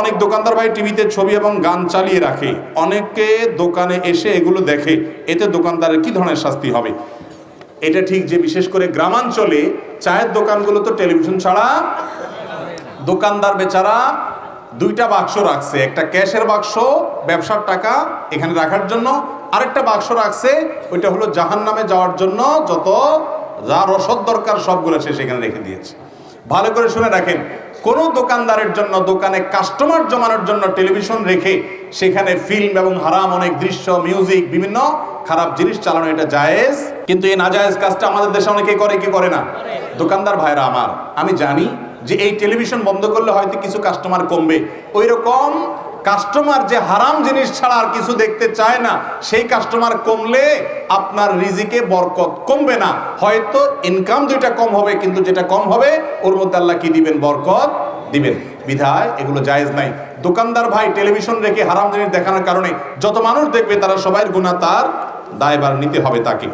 অনেক দোকানদার ভাই টিভিতে ছবি এবং গান চালিয়ে রাখে। অনেকে দোকানে এসে এগুলো দেখে। এতে দোকানদারের কি ধরনের শাস্তি হবে? এটা ঠিক যে বিশেষ করে গ্রামাঞ্চলে চায়ের দোকানগুলো তো টেলিভিশন ছাড়া, দোকানদার বেচারা দুইটা বাক্স রাখছে। একটা ক্যাশের বাক্স, ব্যবসার টাকা এখানে রাখার জন্য। আরেকটা বাক্স রাখছে, ওইটা হলো জাহান নামে যাওয়ার জন্য যত যা রসদ দরকার সবগুলো সে সেখানে রেখে দিয়েছে। ভালো করে শুনে রাখেন কোনো দোকানদারের জন্য, দোকানে কাস্টমার জমানোর জন্য টেলিভিশন রেখে সেখানে ফিল্ম এবং হারাম অনেক দৃশ্য মিউজিক বিভিন্ন খারাপ জিনিস চালানো এটা জায়েজ? কিন্তু এই না জায়েজ কাজটা আমাদের দেশে অনেকে করে, কি করে না? দোকানদার ভাইরা আমার, আমি জানি যে এই টেলিভিশন বন্ধ করলে হয়তো কিছু কাস্টমার কমবে। ওই রকম কাস্টমার যে হারাম জিনিস ছাড়া আর কিছু দেখতে চায় না, সেই কাস্টমার কমলে আপনার রিজিকে বরকত কমবে না। হয়তো ইনকাম দুইটা কম হবে, কিন্তু যেটা কম হবে, ওর মধ্যে আল্লাহ কি দিবেন? বরকত দিবেন। বিধায় এগুলো জায়েজ নাই। দোকানদার ভাই টেলিভিশন রেখে হারাম জিনিস দেখানোর কারণে যত মানুষ দেখবে, তারা সবাই গুণা তার দায়বার নিতে হবে তাকে।